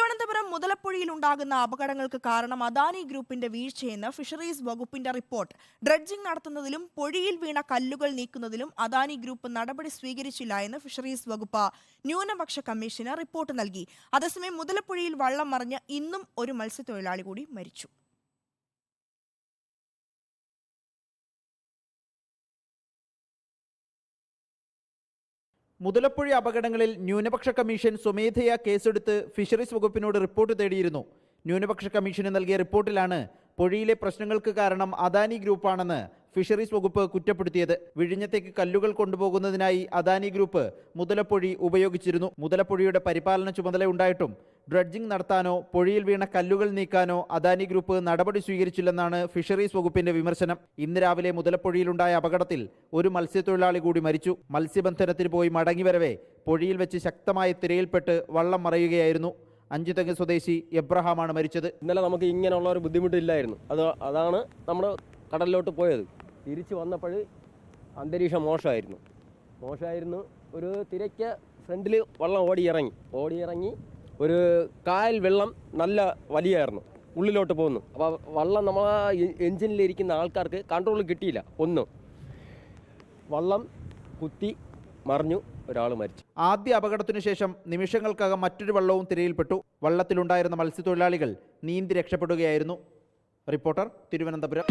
തിരുവനന്തപുരം മുതലപ്പുഴയിൽ ഉണ്ടാകുന്ന അപകടങ്ങൾക്ക് കാരണം അദാനി ഗ്രൂപ്പിന്റെ വീഴ്ചയെന്ന് ഫിഷറീസ് വകുപ്പിന്റെ റിപ്പോർട്ട്. ഡ്രഡ്ജിംഗ് നടത്തുന്നതിലും പൊഴിയിൽ വീണ കല്ലുകൾ നീക്കുന്നതിലും അദാനി ഗ്രൂപ്പ് നടപടി സ്വീകരിച്ചില്ല എന്ന് ഫിഷറീസ് വകുപ്പ് ന്യൂനപക്ഷ കമ്മീഷന് റിപ്പോർട്ട് നൽകി. അതേസമയം മുതലപ്പുഴയിൽ വള്ളം മറിഞ്ഞ് ഇന്നും ഒരു മത്സ്യത്തൊഴിലാളി കൂടി മരിച്ചു. മുതലപ്പുഴ അപകടങ്ങളിൽ ന്യൂനപക്ഷ കമ്മീഷൻ സ്വമേധയാ കേസെടുത്ത് ഫിഷറീസ് വകുപ്പിനോട് റിപ്പോർട്ട് തേടിയിരുന്നു. ന്യൂനപക്ഷ കമ്മീഷന് നൽകിയ റിപ്പോർട്ടിലാണ് പുഴയിലെ പ്രശ്നങ്ങൾക്ക് കാരണം അദാനി ഗ്രൂപ്പാണെന്ന് ഫിഷറീസ് വകുപ്പ് കുറ്റപ്പെടുത്തിയത്. വിഴിഞ്ഞത്തേക്ക് കല്ലുകൾ കൊണ്ടുപോകുന്നതിനായി അദാനി ഗ്രൂപ്പ് മുതലപ്പൊഴി ഉപയോഗിച്ചിരുന്നു. മുതലപ്പൊഴിയുടെ പരിപാലന ചുമതല ഉണ്ടായിട്ടും ഡ്രഡ്ജിംഗ് നടത്താനോ പൊഴിയിൽ വീണ കല്ലുകൾ നീക്കാനോ അദാനി ഗ്രൂപ്പ് നടപടി സ്വീകരിച്ചില്ലെന്നാണ് ഫിഷറീസ് വകുപ്പിന്റെ വിമർശനം. ഇന്ന് രാവിലെ മുതലപ്പൊഴിയിലുണ്ടായ അപകടത്തിൽ ഒരു മത്സ്യത്തൊഴിലാളി കൂടി മരിച്ചു. മത്സ്യബന്ധനത്തിന് പോയി മടങ്ങിവരവേ പൊഴിയിൽ വെച്ച് ശക്തമായ തിരയിൽപ്പെട്ട് വള്ളം മറയുകയായിരുന്നു. അഞ്ചുതെങ്ങ് സ്വദേശി എബ്രഹാമാണ് മരിച്ചത്. ഇന്നലെ നമുക്ക് ഇങ്ങനെയുള്ള ഒരു ബുദ്ധിമുട്ടില്ലായിരുന്നു. അത് അതാണ് നമ്മൾ കടലിലോട്ട് പോയത്. തിരിച്ചു വന്നപ്പോൾ അന്തരീക്ഷം മോശമായിരുന്നു. മോശമായിരുന്നു. ഒരു തിരയ്ക്ക് ഫ്രണ്ടിൽ വള്ളം ഓടിയിറങ്ങി. ഓടിയിറങ്ങി ഒരു കായൽ വെള്ളം നല്ല വലിയായിരുന്നു ഉള്ളിലോട്ട് പോകുന്നു അപ്പോൾ വള്ളം നമ്മൾ എഞ്ചിനിലിരിക്കുന്ന ആൾക്കാർക്ക് കൺട്രോൾ കിട്ടിയില്ല ഒന്നും. വള്ളം കുത്തി മറിഞ്ഞു ഒരാൾ മരിച്ചു. ആദ്യ അപകടത്തിനു ശേഷം നിമിഷങ്ങൾക്കകം മറ്റൊരു വള്ളവും തിരയിൽപ്പെട്ടു. വള്ളത്തിലുണ്ടായിരുന്ന മത്സ്യത്തൊഴിലാളികൾ നീന്തി രക്ഷപ്പെടുകയായിരുന്നു. റിപ്പോർട്ടർ തിരുവനന്തപുരം.